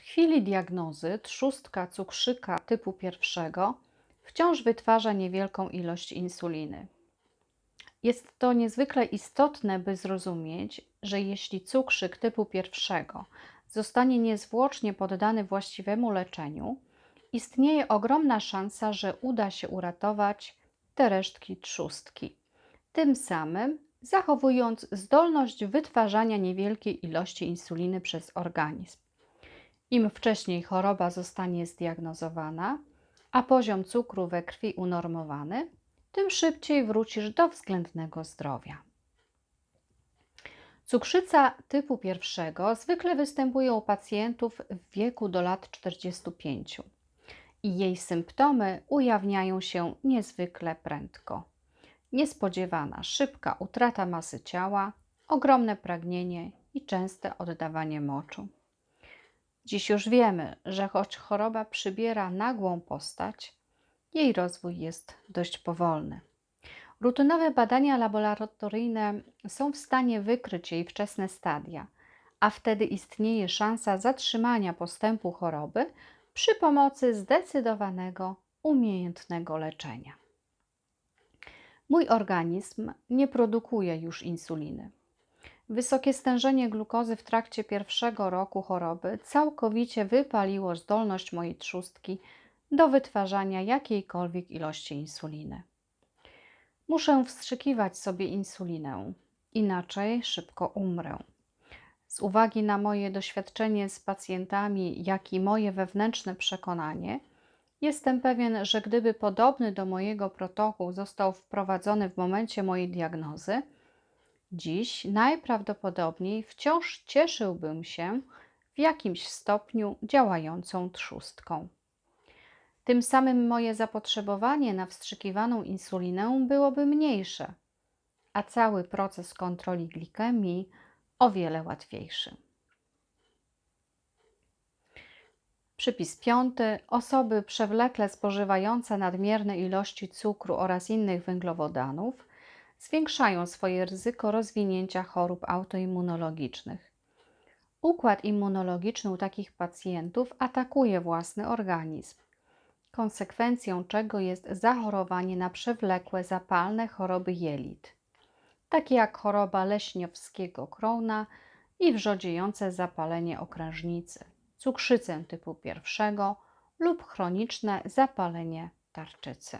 chwili diagnozy trzustka cukrzyka typu pierwszego wciąż wytwarza niewielką ilość insuliny. Jest to niezwykle istotne, by zrozumieć, że jeśli cukrzyk typu pierwszego zostanie niezwłocznie poddany właściwemu leczeniu, istnieje ogromna szansa, że uda się uratować te resztki trzustki, tym samym zachowując zdolność wytwarzania niewielkiej ilości insuliny przez organizm. Im wcześniej choroba zostanie zdiagnozowana, a poziom cukru we krwi unormowany, tym szybciej wrócisz do względnego zdrowia. Cukrzyca typu pierwszego zwykle występuje u pacjentów w wieku do lat 45 i jej symptomy ujawniają się niezwykle prędko. Niespodziewana, szybka utrata masy ciała, ogromne pragnienie i częste oddawanie moczu. Dziś już wiemy, że choć choroba przybiera nagłą postać, jej rozwój jest dość powolny. Rutynowe badania laboratoryjne są w stanie wykryć jej wczesne stadia, a wtedy istnieje szansa zatrzymania postępu choroby przy pomocy zdecydowanego, umiejętnego leczenia. Mój organizm nie produkuje już insuliny. Wysokie stężenie glukozy w trakcie pierwszego roku choroby całkowicie wypaliło zdolność mojej trzustki do wytwarzania jakiejkolwiek ilości insuliny. Muszę wstrzykiwać sobie insulinę, inaczej szybko umrę. Z uwagi na moje doświadczenie z pacjentami, jak i moje wewnętrzne przekonanie, jestem pewien, że gdyby podobny do mojego protokół został wprowadzony w momencie mojej diagnozy, dziś najprawdopodobniej wciąż cieszyłbym się w jakimś stopniu działającą trzustką. Tym samym moje zapotrzebowanie na wstrzykiwaną insulinę byłoby mniejsze, a cały proces kontroli glikemii o wiele łatwiejszy. Przypis piąty. Osoby przewlekle spożywające nadmierne ilości cukru oraz innych węglowodanów zwiększają swoje ryzyko rozwinięcia chorób autoimmunologicznych. Układ immunologiczny u takich pacjentów atakuje własny organizm, konsekwencją czego jest zachorowanie na przewlekłe zapalne choroby jelit, takie jak choroba leśniowskiego krona i wrzodziejące zapalenie okrężnicy, cukrzycę typu pierwszego lub chroniczne zapalenie tarczycy.